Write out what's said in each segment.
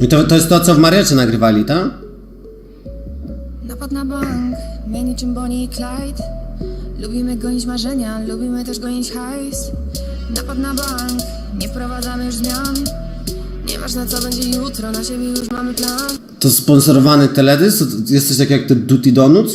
I to, to jest to, co w Mariacie nagrywali, tak? Napad na bank, my niczym Bonnie i Clyde. Lubimy gonić marzenia, lubimy też gonić hajs. Napad na bank, nie wprowadzamy już zmian. Nieważne co będzie jutro, na siebie już mamy plan. To sponsorowany teledysk? To Jest coś takiego jak te Duty Donuts?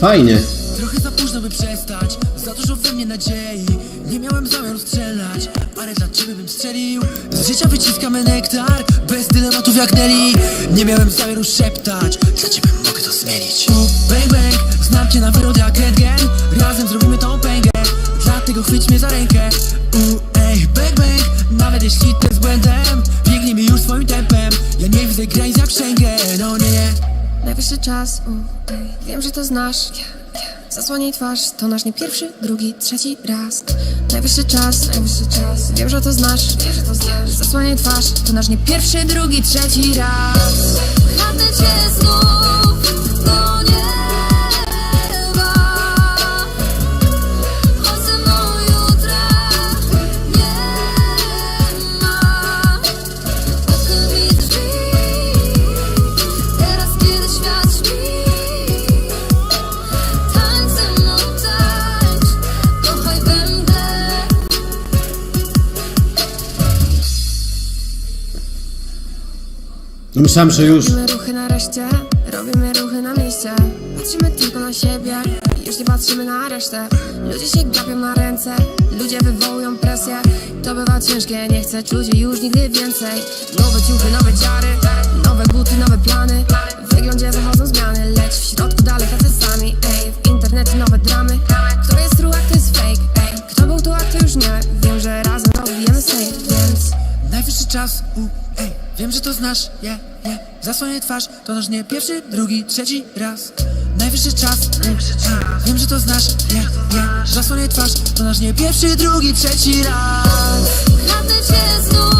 Fajnie. Trochę za późno by przestać, za dużo we mnie nadziei. Nie miałem zamiaru strzelać, ale dla ciebie bym strzelił życia wyciskamy nektar, bez dylematów jak Nelly. Nie miałem zamiaru szeptać, dla ciebie mogę to zmienić. Bang bang, znam cię na wyrod jak rentgen Razem zrobimy tą pęgę, dlatego chwyć mnie za rękę. U, ej, bang bang, nawet jeśli to jest błędem Biegnijmy już swoim tempem, ja nie widzę granic jak Schengen, no nie, nie. Najwyższy czas, u, ej, wiem, że to znasz Zasłaniaj twarz, to nasz nie pierwszy, drugi, trzeci raz. Najwyższy czas, najwyższy czas. Wiem, że to znasz, wiem, że to znasz. Zasłaniaj twarz, to nasz nie pierwszy, drugi, trzeci raz. Pragnę cię znów myślałem, że już. Robimy ruchy na reszcie Robimy ruchy na mieście. Patrzymy tylko na siebie Już nie patrzymy na resztę. Ludzie się gapią na ręce Ludzie wywołują presję. To bywa ciężkie Nie chcę czuć już nigdy więcej. Nowe ciuchy, nowe dziary Nowe buty, nowe plany. W wyglądzie zachodzą zmiany Lecz w środku dalej tacy sami. Ej, w internecie nowe dramy. Kto jest true, a kto jest fake? Ej, kto był tu, a kto już nie? Wiem, że razem rozbijemy safe, więc Najwyższy czas, u, wiem, że to znasz, yeah, yeah Zasłonię twarz, to nasz nie pierwszy, drugi, trzeci raz. Najwyższy czas, u, ej, wiem, że to znasz, yeah, yeah Zasłonię twarz, to nasz nie pierwszy, drugi, trzeci raz. Pragnę cię znów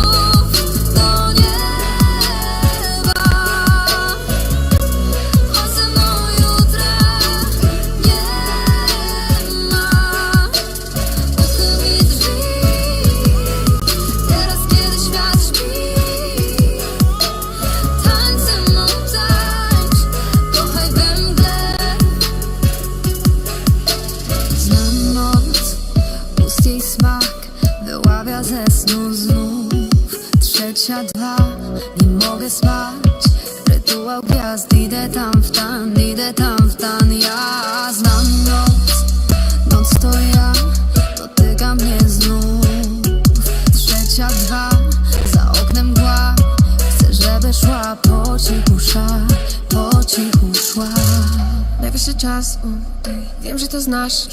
Wyławia ze snu znów. Trzecia dwa, nie mogę spać. Rytuał gwiazd, idę tam w tan Idę tam w tan, ja znam noc. Noc to ja, dotyka mnie znów. Trzecia dwa, za oknem mgła Chcę, żeby szła. Po cichu szła. Po cichu szła. Najwyższy czas, u, ej, wiem, że to znasz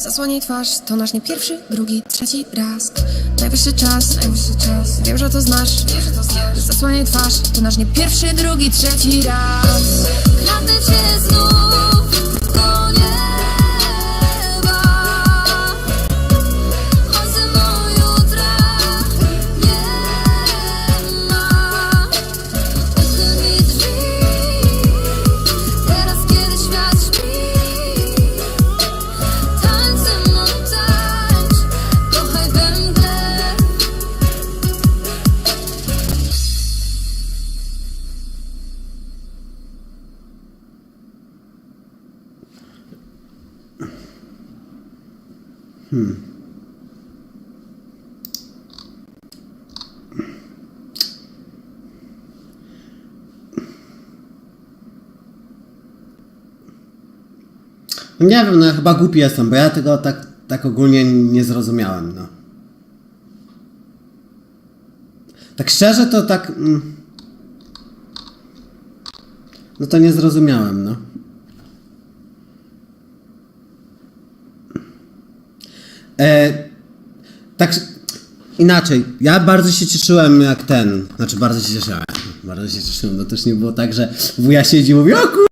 Zasłaniaj twarz, to nasz nie pierwszy, drugi, trzeci raz. Najwyższy czas, najwyższy czas. Wiem, że to znasz, wiem, że to znasz. Zasłaniaj twarz, to nasz nie pierwszy, drugi, trzeci raz. Pragnę cię znów No nie wiem, no ja chyba głupi jestem, bo ja tego tak, tak ogólnie nie zrozumiałem, no. Tak szczerze to tak... Mm, no to nie zrozumiałem, no. Tak inaczej, ja bardzo się cieszyłem jak ten, znaczy bardzo się cieszyłem, bardzo się cieszyłem, no też nie było tak, że wuja siedzi i mówi, o kur...